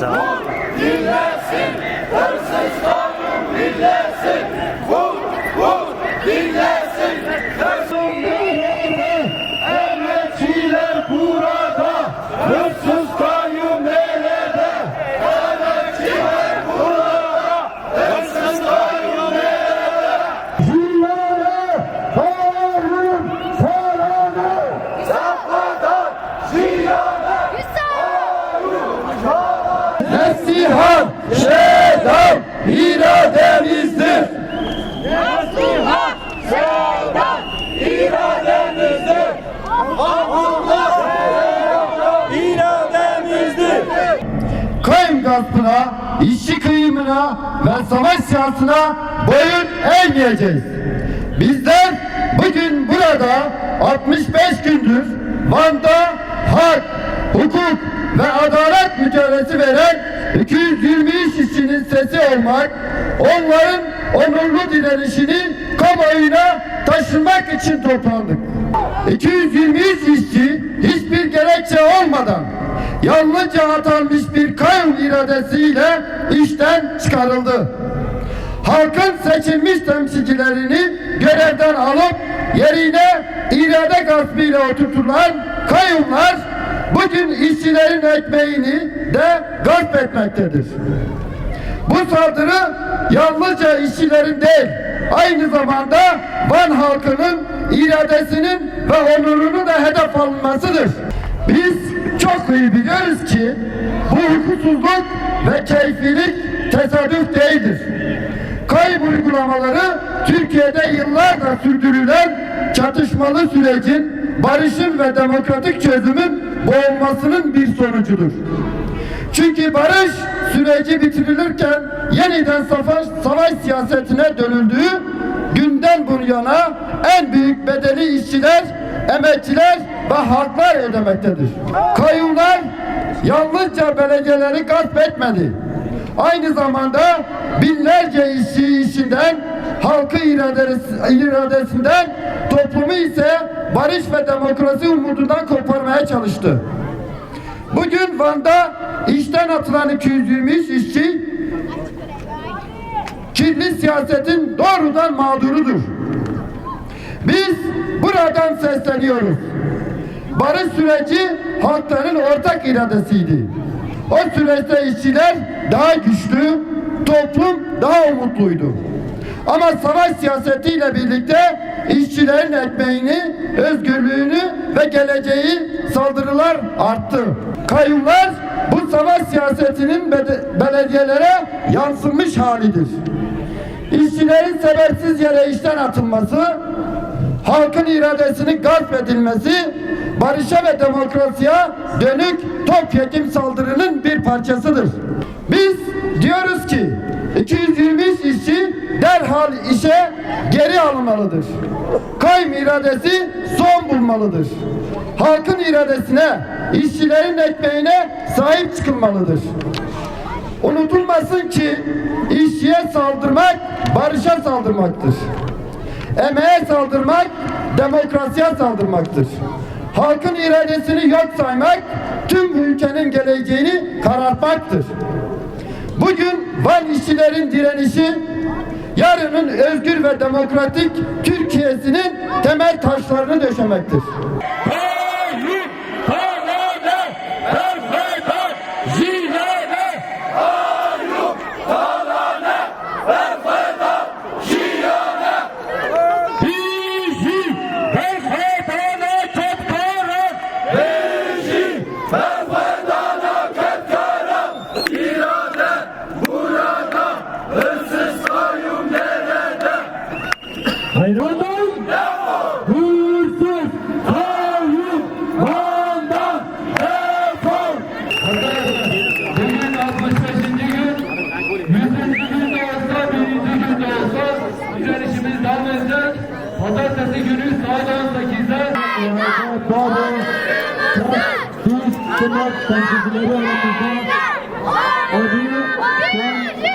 Sağ ol. Şedam irademizdir. Nasuha Şedam irademizdir. Allah irademizdir. Kayyum gaspına, işçi kıyımına ve savaş siyasına boyun eğmeyeceğiz. Bizler bugün burada 65 gündür Van'da hak, hukuk ve adalet mücadelesi veren 223 işçinin sesi olmak, onların onurlu direnişini kamuoyuna taşımak için toplandık. 223 işçi hiçbir gerekçe olmadan yalnızca atanmış bir kayyum iradesiyle işten çıkarıldı. Halkın seçilmiş temsilcilerini görevden alıp yerine irade gaspıyla oturtulan kayyumlar bugün işçilerin ekmeğini de gasp etmektedir. Bu saldırı yalnızca işçilerin değil, aynı zamanda Van halkının iradesinin ve onurunu da hedef alınmasıdır. Biz çok iyi biliyoruz ki bu hukuksuzluk ve keyfilik tesadüf değildir. Uygulamaları Türkiye'de yıllardır sürdürülen çatışmalı sürecin barışın ve demokratik çözümün boğulmasının bir sonucudur. Çünkü barış süreci bitirilirken yeniden savaş, savaş siyasetine dönüldüğü günden bu yana en büyük bedeli işçiler, emekçiler ve halklar ödemektedir. Kayyumlar yalnızca belediyeleri gasp etmedi. Aynı zamanda binlerce işçi işinden, halkı iradesi, iradesinden, toplumu ise barış ve demokrasi umudundan koparmaya çalıştı. Bugün Van'da işten atılan 223 işçi kirli siyasetin doğrudan mağdurudur. Biz buradan sesleniyoruz. Barış süreci halkların ortak iradesiydi. O süreçte işçiler daha güçlü, toplum daha umutluydu. Ama savaş siyasetiyle birlikte işçilerin ekmeğini, özgürlüğünü ve geleceği saldırılar arttı. Kayyumlar bu savaş siyasetinin belediyelere yansımış halidir. İşçilerin sebepsiz yere işten atılması, halkın iradesinin gasp edilmesi, barışa ve demokrasiye dönük topyekun saldırının bir parçasıdır. Biz diyoruz ki 223 işçi derhal işe geri alınmalıdır. Kayyum iradesi son bulmalıdır. Halkın iradesine, işçilerin ekmeğine sahip çıkılmalıdır. Unutulmasın ki işçiye saldırmak barışa saldırmaktır. Emeğe saldırmak demokrasiye saldırmaktır. Halkın iradesini yok saymak tüm ülkenin geleceğini karartmaktır. Bugün Van işçilerin direnişi yarının özgür ve demokratik Türkiye'sinin temel taşlarını döşemektir. İrade burada, hırsız kayyum nerede? Hayranlar hırsız kayyum Van'dan defol. Bugün 65. gün, 100. gün de olsa, 1. gün de olsa direnişimiz devam edecek. Pazartesi günü saat 18'de Biz sınıf temsilcileri Oh.